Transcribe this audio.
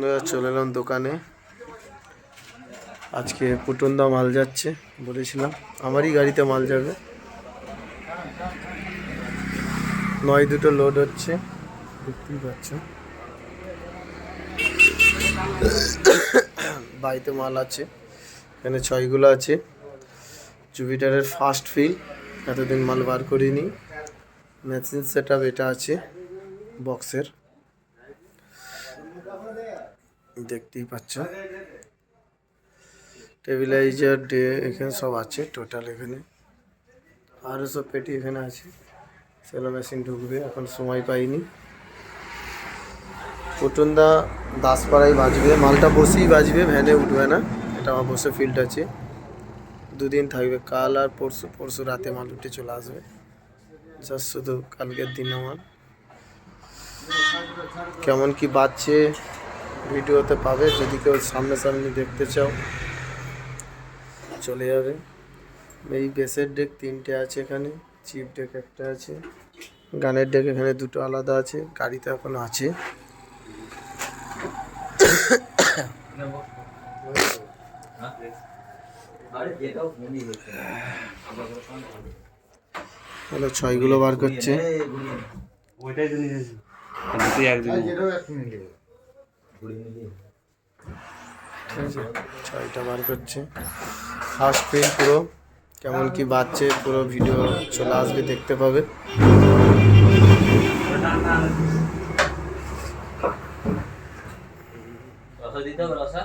বন্ধুরা, চলে এলাম দোকানে। আজকে পুটুন্দা মাল যাচ্ছে বলেছিলাম। আমারই গাড়িতে মাল যাবে। নয়, দুটো লোড হচ্ছে। দেখতেই পাচ্ছ বাড়িতে মাল আছে। এখানে ছয়গুলো আছে। জুপিটারের ফার্স্ট ফিল এতদিন মাল বার করিনি। মেশিন সেট এটা আছে। বক্সের দেখতেই পাচ্ছ। টেবিলাইজার ডে, এখানে সব আছে টোটাল এখানে। আরও সব পেটি এখানে আছে। সেলো মেশিন ঢুকবে, এখন সময় পাইনি। পুটুন্দা দাসপাড়ায় বাজবে। মালটা বসেই বাজবে, ভ্যানে উঠবে না। এটা আমার বসে ফিল্ড আছে। দুদিন থাকবে, কাল আর পরশু পরশু রাতে মাল উঠে চলে আসবে। শুধু কালকের দিন আমার। কেমন কি বাজছে? ভিডিওতে পাবে। যদি কেউ সামনে সামনে দেখতে চাও চলে যাবে। এই বেসের ডেক তিনটে আছে এখানে চিপ ডেক একটা আছে গানের ডেক এখানে দুটো আলাদা আছে গাড়িতে এখন আছে। হলো ছয়গুলো বার করছে। ওইটাই ছয়টা বার করছে। ফার্স্ট প্রিন্ট পুরো কেমন কি বাচ্চে পুরো ভিডিও চলে আসবে, দেখতে পাবে। রসা দিতে হবে, রসা?